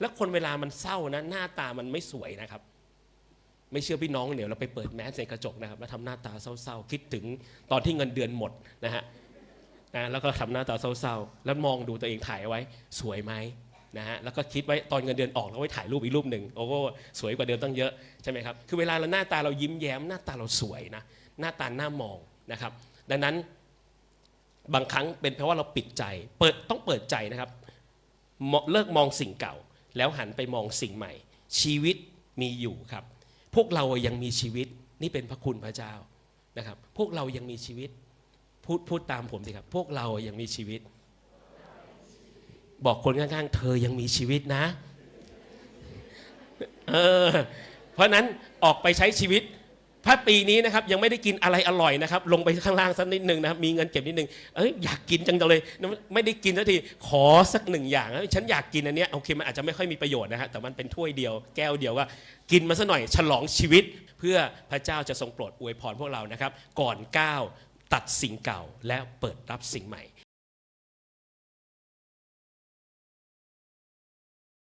แล้วคนเวลามันเศร้านะ หน้าตามันไม่สวยนะครับ ไม่เชื่อพี่น้องเดี๋ยวเราไปเปิดแมสในกระจกนะครับแล้วทำหน้าตาเศร้าๆคิดถึงตอนที่เงินเดือนหมดนะฮะนะแล้วก็ทำหน้าตาเศร้าๆ แล้วมองดูตัวเองถ่ายไว้สวยไหมนะฮะแล้วก็คิดไว้ตอนเงินเดือนออกแล้วไว้ถ่ายรูปอีกรูปหนึ่งโอ้โหสวยกว่าเดิมตั้งเยอะใช่ไหมครับคือเวลาเราหน้าตาเรายิ้มแย้ม หน้าตาเราสวยนะหน้าตาหน้ามองนะครับ ดังนั้นบางครั้งเป็นเพราะว่าเราปิดใจ เปิดต้องเปิดใจนะครับเลิกมองสิ่งเก่า แล้วหันไปมองสิ่งใหม่ ชีวิตมีอยู่ครับ พวกเรายังมีชีวิตนี่เป็นพระคุณพระเจ้านะครับ พวกเรายังมีชีวิตพูดพูดตามผมสิครับ พวกเรายังมีชีวิต บอกคนข้างๆ เธอยังมีชีวิตนะเออเพราะฉะนั้นออกไปใช้ชีวิต ถ้าปีนี้นะครับยังไม่ได้กินอะไรอร่อยนะครับ ลงไปข้างล่างสักนิดหนึ่งนะครับมีเงินเก็บนิดหนึ่งเอ้ยอยากกินจังเลย ไม่ได้กินสักทีขอสักหนึ่งอย่างนะฉันอยากกินอันเนี้ยโอเคมันอาจจะไม่ค่อยมีประโยชน์นะฮะแต่มันเป็นถ้วยเดียวแก้วเดียวว่ากินมาสักหน่อย ฉลองชีวิต เพื่อพระเจ้าจะทรงโปรดอวยพรพวกเรานะครับ ก่อนก้าวตัดสิ่งเก่าและเปิดรับสิ่งใหม่